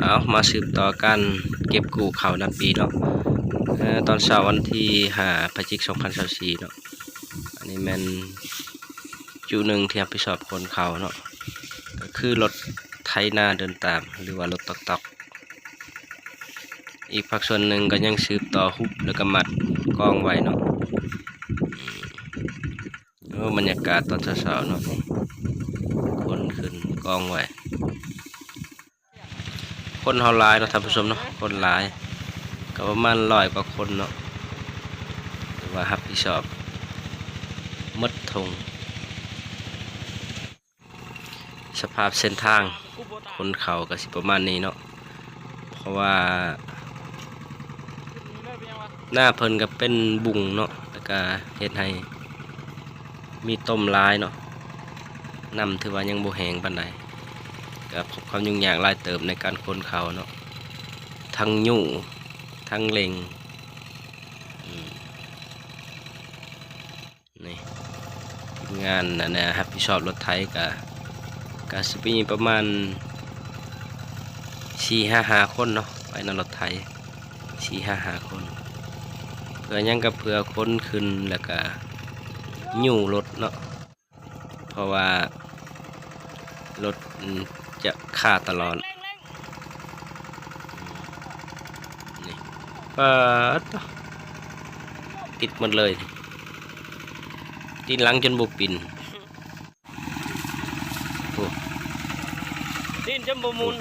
เอามาสืบต่อการเก็บกู้เขาวนำปีเนาะตอนเช้าวันที่5พฤศจิกายน2024เนาะอันนี้แมนจุหนึ่งที่รับผิดชอบคนเขาเนาะก็คือรถไถนาเดินตามหรือว่ารถตอกตอกๆอีกภาคส่วนหนึ่งก็ยังสืบต่อหุบแล้วก็มัดกองไว้เนาะบรรยากาศตอนเช้าๆเนาะคนขึ้นกองไว้ คนเฮาหลายเนาะท่านผู้ชมเนาะคนหลาย ก็ประมาณร้อยกว่าคนเนาะหรือว่ารับผิดชอบมดทงสภาพเส้นทางคนเขาก็สิประมาณนี้เนาะเพราะว่า หน้าเพิ่นก็เป็นบุงเนาะแล้วก็เฮ็ดให้มีต้มลายเนาะนำถือว่ายังบ่แหงปานใด ก็พบความยุ่งยากหลายเติมในการค้นเขาเนาะทั้งยุ่ทั้งเล็งนี่งานนะนะครับพี่ชอบรถไทยกับกาสปีประมาณสี่ห้าหาคนเนาะไปนรถไทยสี่ห้าหาคน เพื่อยังกับเพื่อค้นขึ้นแล้วก็ยู่รถเนาะเพราะว่ารถ จะฆ่าตลอดนี่ปัดติดหมดเลยติดหลังจนบุปินโอ้ดินจะบ่มุน